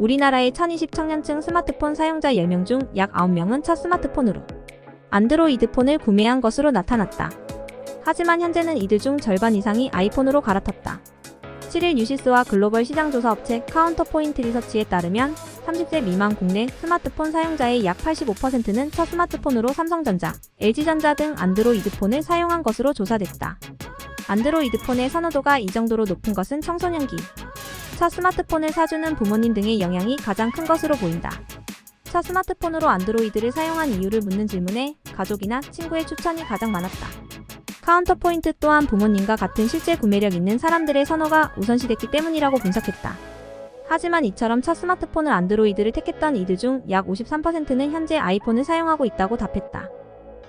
우리나라의 1020 청년층 스마트폰 사용자 10명 중 약 9명은 첫 스마트폰으로 안드로이드 폰을 구매한 것으로 나타났다. 하지만 현재는 이들 중 절반 이상이 아이폰으로 갈아탔다. 7일 유시스와 글로벌 시장조사 업체 카운터포인트 리서치에 따르면 30세 미만 국내 스마트폰 사용자의 약 85%는 첫 스마트폰으로 삼성전자, LG전자 등 안드로이드 폰을 사용한 것으로 조사됐다. 안드로이드 폰의 선호도가 이 정도로 높은 것은 청소년기. 첫 스마트폰을 사주는 부모님 등의 영향이 가장 큰 것으로 보인다. 첫 스마트폰으로 안드로이드를 사용한 이유를 묻는 질문에 가족이나 친구의 추천이 가장 많았다. 카운터 포인트 또한 부모님과 같은 실제 구매력 있는 사람들의 선호가 우선시됐기 때문이라고 분석했다. 하지만 이처럼 첫 스마트폰을 안드로이드를 택했던 이들 중 약 53%는 현재 아이폰을 사용하고 있다고 답했다.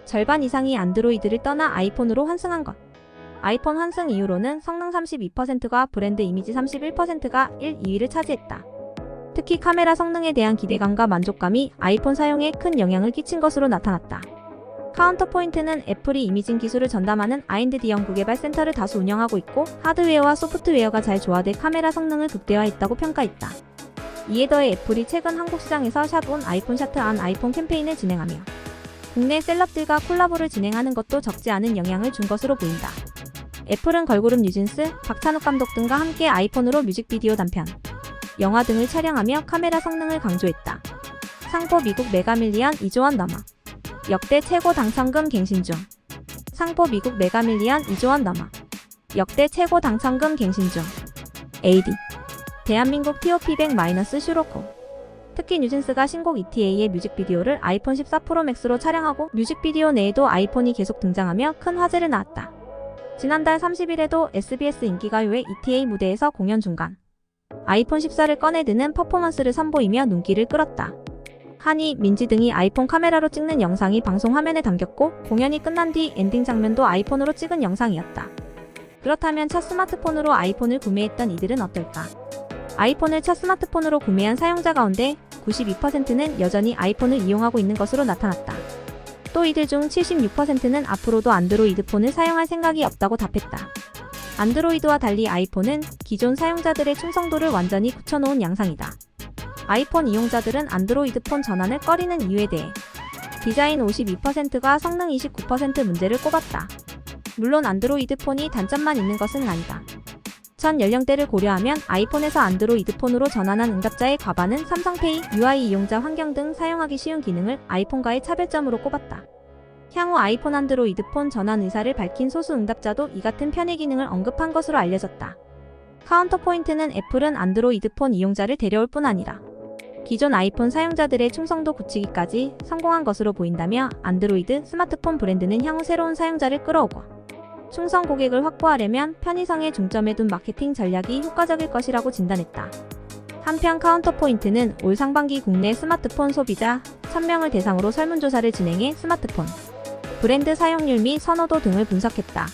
절반 이상이 안드로이드를 떠나 아이폰으로 환승한 것. 아이폰 환승 이후로는 성능 32%가 브랜드 이미지 31%가 1, 2위를 차지했다. 특히 카메라 성능에 대한 기대감과 만족감이 아이폰 사용에 큰 영향을 끼친 것으로 나타났다. 카운터포인트는 애플이 이미징 기술을 전담하는 아인드디 연구개발 센터를 다수 운영하고 있고 하드웨어와 소프트웨어가 잘 조화돼 카메라 성능을 극대화했다고 평가했다. 이에 더해 애플이 최근 한국 시장에서 샷온 아이폰 샤트 안 아이폰 캠페인을 진행하며 국내 셀럽들과 콜라보를 진행하는 것도 적지 않은 영향을 준 것으로 보인다. 애플은 걸그룹 뉴진스, 박찬욱 감독 등과 함께 아이폰으로 뮤직비디오 단편, 영화 등을 촬영하며 카메라 성능을 강조했다. 상포 미국 메가밀리언 2조 원 넘어. 역대 최고 당첨금 갱신 중. 상포 미국 메가밀리언 2조 원 넘어. 역대 최고 당첨금 갱신 중. AD. 대한민국 TOP100 마이너스 슈로코. 특히 뉴진스가 신곡 ETA의 뮤직비디오를 아이폰 14 프로 맥스로 촬영하고 뮤직비디오 내에도 아이폰이 계속 등장하며 큰 화제를 낳았다. 지난달 30일에도 SBS 인기가요의 ETA 무대에서 공연 중간 아이폰 14를 꺼내드는 퍼포먼스를 선보이며 눈길을 끌었다. 한이, 민지 등이 아이폰 카메라로 찍는 영상이 방송 화면에 담겼고 공연이 끝난 뒤 엔딩 장면도 아이폰으로 찍은 영상이었다. 그렇다면 첫 스마트폰으로 아이폰을 구매했던 이들은 어떨까? 아이폰을 첫 스마트폰으로 구매한 사용자 가운데 92%는 여전히 아이폰을 이용하고 있는 것으로 나타났다. 또 이들 중 76%는 앞으로도 안드로이드 폰을 사용할 생각이 없다고 답했다. 안드로이드와 달리 아이폰은 기존 사용자들의 충성도를 완전히 굳혀놓은 양상이다. 아이폰 이용자들은 안드로이드 폰 전환을 꺼리는 이유에 대해 디자인 52%가 성능 29% 문제를 꼽았다. 물론 안드로이드 폰이 단점만 있는 것은 아니다. 전 연령대를 고려하면 아이폰에서 안드로이드 폰으로 전환한 응답자의 과반은 삼성페이, UI 이용자 환경 등 사용하기 쉬운 기능을 아이폰과의 차별점으로 꼽았다. 향후 아이폰 안드로이드 폰 전환 의사를 밝힌 소수 응답자도 이 같은 편의 기능을 언급한 것으로 알려졌다. 카운터 포인트는 애플은 안드로이드 폰 이용자를 데려올 뿐 아니라 기존 아이폰 사용자들의 충성도 굳히기까지 성공한 것으로 보인다며 안드로이드 스마트폰 브랜드는 향후 새로운 사용자를 끌어오고 충성 고객을 확보하려면 편의성에 중점에 둔 마케팅 전략이 효과적일 것이라고 진단했다. 한편 카운터포인트는 올 상반기 국내 스마트폰 소비자 1000명을 대상으로 설문조사를 진행해 스마트폰 브랜드 사용률 및 선호도 등을 분석했다.